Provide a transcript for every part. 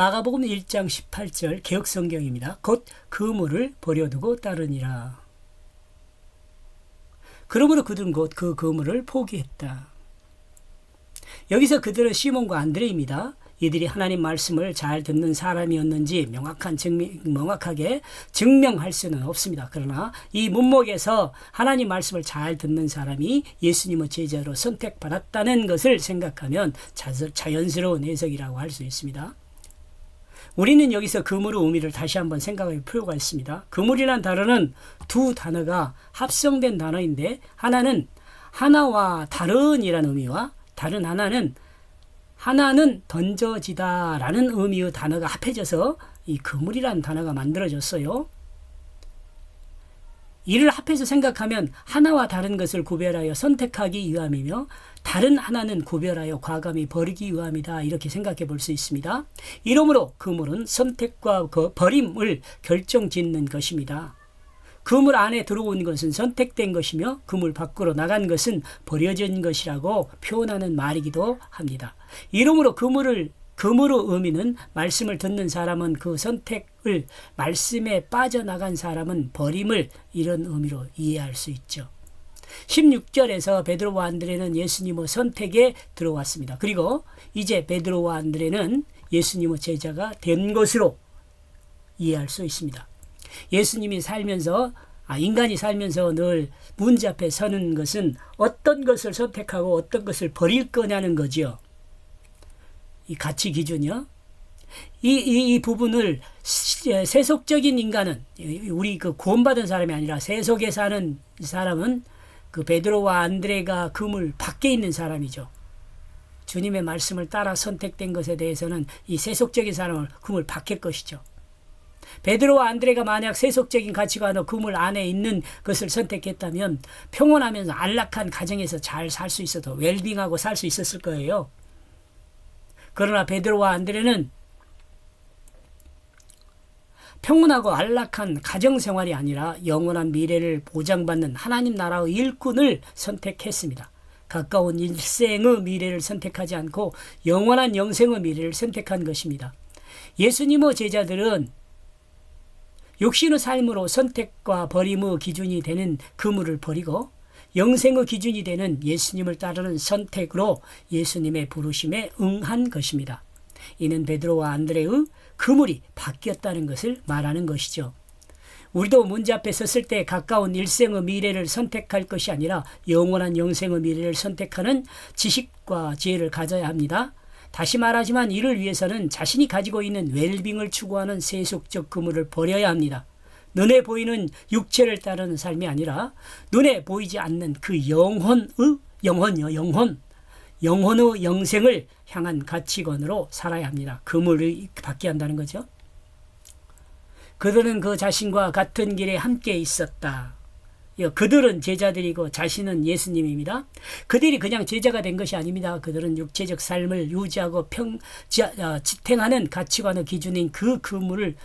마가복음 1장 18절 개혁성경입니다. 곧 그물을 버려두고 따르니라. 그러므로 그들은 곧 그 그물을 포기했다. 여기서 그들은 시몬과 안드레입니다. 이들이 하나님 말씀을 잘 듣는 사람이었는지 명확한 증명, 명확하게 증명할 수는 없습니다. 그러나 이 문목에서 하나님 말씀을 잘 듣는 사람이 예수님의 제자로 선택받았다는 것을 생각하면 자연스러운 해석이라고 할 수 있습니다. 우리는 여기서 그물의 의미를 다시 한번 생각할 필요가 있습니다. 그물이란 단어는 두 단어가 합성된 단어인데 하나는 하나와 다른이라는 의미와 다른 하나는 하나는 던져지다라는 의미의 단어가 합해져서 이 그물이라는 단어가 만들어졌어요. 이를 합해서 생각하면 하나와 다른 것을 구별하여 선택하기 위함이며 다른 하나는 구별하여 과감히 버리기 위함이다 이렇게 생각해 볼 수 있습니다. 이러므로 그물은 선택과 그 버림을 결정 짓는 것입니다. 그물 안에 들어온 것은 선택된 것이며 그물 밖으로 나간 것은 버려진 것이라고 표현하는 말이기도 합니다. 이러므로 그물을 그물의 의미는 말씀을 듣는 사람은 그 선택 을 말씀에 빠져나간 사람은 버림을 이런 의미로 이해할 수 있죠. 16절에서 베드로와 안드레는 예수님의 선택에 들어왔습니다. 그리고 이제 베드로와 안드레는 예수님의 제자가 된 것으로 이해할 수 있습니다. 예수님이 살면서 아, 인간이 살면서 늘 문제 앞에 서는 것은 어떤 것을 선택하고 어떤 것을 버릴 거냐는 거지요. 이 가치 기준이요. 이, 이, 이 부분을 세속적인 인간은 우리 그 구원받은 사람이 아니라 세속에 사는 사람은 그 베드로와 안드레가 금을 밖에 있는 사람이죠. 주님의 말씀을 따라 선택된 것에 대해서는 이 세속적인 사람을 금을 밖에 것이죠. 베드로와 안드레가 만약 세속적인 가치관으로 그물 안에 있는 것을 선택했다면 평온하면서 안락한 가정에서 잘 살 수 있어도 웰빙하고 살 수 있었을 거예요. 그러나 베드로와 안드레는 평온하고 안락한 가정 생활이 아니라 영원한 미래를 보장받는 하나님 나라의 일꾼을 선택했습니다. 가까운 일생의 미래를 선택하지 않고 영원한 영생의 미래를 선택한 것입니다. 예수님의 제자들은 육신의 삶으로 선택과 버림의 기준이 되는 그물을 버리고 영생의 기준이 되는 예수님을 따르는 선택으로 예수님의 부르심에 응한 것입니다. 이는 베드로와 안드레의 그물이 바뀌었다는 것을 말하는 것이죠. 우리도 문제 앞에 섰을 때 가까운 일생의 미래를 선택할 것이 아니라 영원한 영생의 미래를 선택하는 지식과 지혜를 가져야 합니다. 다시 말하지만 이를 위해서는 자신이 가지고 있는 웰빙을 추구하는 세속적 그물을 버려야 합니다. 눈에 보이는 육체를 따르는 삶이 아니라 눈에 보이지 않는 그 영혼의 영혼이요 영혼 영혼의 영생을 향한 가치관으로 살아야 합니다. 그물을 받게 한다는 거죠. 그들은 그 자신과 같은 길에 함께 있었다. 그들은 제자들이고 자신은 예수님입니다. 그들이 그냥 제자가 된 것이 아닙니다. 그들은 육체적 삶을 유지하고 평, 지탱하는 가치관의 기준인 그 그물을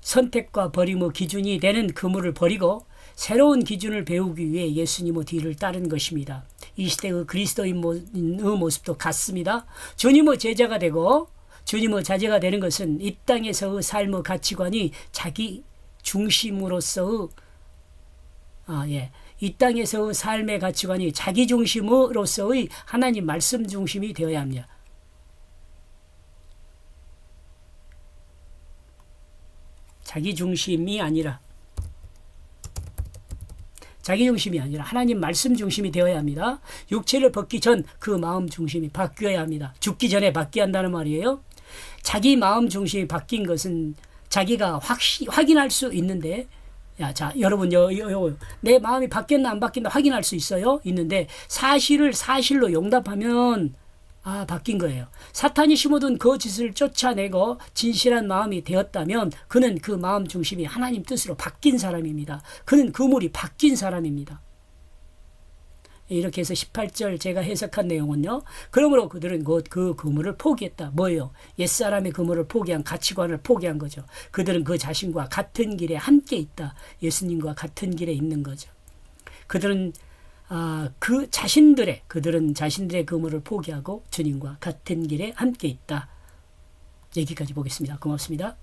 선택과 버림의 기준이 되는 그물을 버리고 새로운 기준을 배우기 위해 예수님의 뒤를 따른 것입니다. 이 시대의 그리스도인의 모습도 같습니다. 주님의 제자가 되고 주님의 자제가 되는 것은 이 땅에서의 삶의 가치관이 자기 중심으로서의 아, 예. 이 땅에서의 삶의 가치관이 자기 중심으로서의 하나님 말씀 중심이 되어야 합니다. 자기 중심이 아니라 자기 중심이 아니라 하나님 말씀 중심이 되어야 합니다. 육체를 벗기 전 그 마음 중심이 바뀌어야 합니다. 죽기 전에 바뀌어야 한다는 말이에요. 자기 마음 중심이 바뀐 것은 자기가 확시, 확인할 수 있는데 야, 자, 여러분, 요, 요, 요, 내 마음이 바뀌었나 안 바뀌었나 확인할 수 있어요? 있는데, 사실을 사실로 용답하면 아, 바뀐 거예요. 사탄이 심어둔 거짓을 쫓아내고 진실한 마음이 되었다면 그는 그 마음 중심이 하나님 뜻으로 바뀐 사람입니다. 그는 그물이 바뀐 사람입니다. 이렇게 해서 18절 제가 해석한 내용은요. 그러므로 그들은 곧 그 그물을 포기했다. 뭐예요? 옛사람의 그물을 포기한 가치관을 포기한 거죠. 그들은 그 자신과 같은 길에 함께 있다. 예수님과 같은 길에 있는 거죠. 그들은 아, 그 자신들의 그들은 자신들의 그물을 포기하고 주님과 같은 길에 함께 있다. 얘기까지 보겠습니다. 고맙습니다.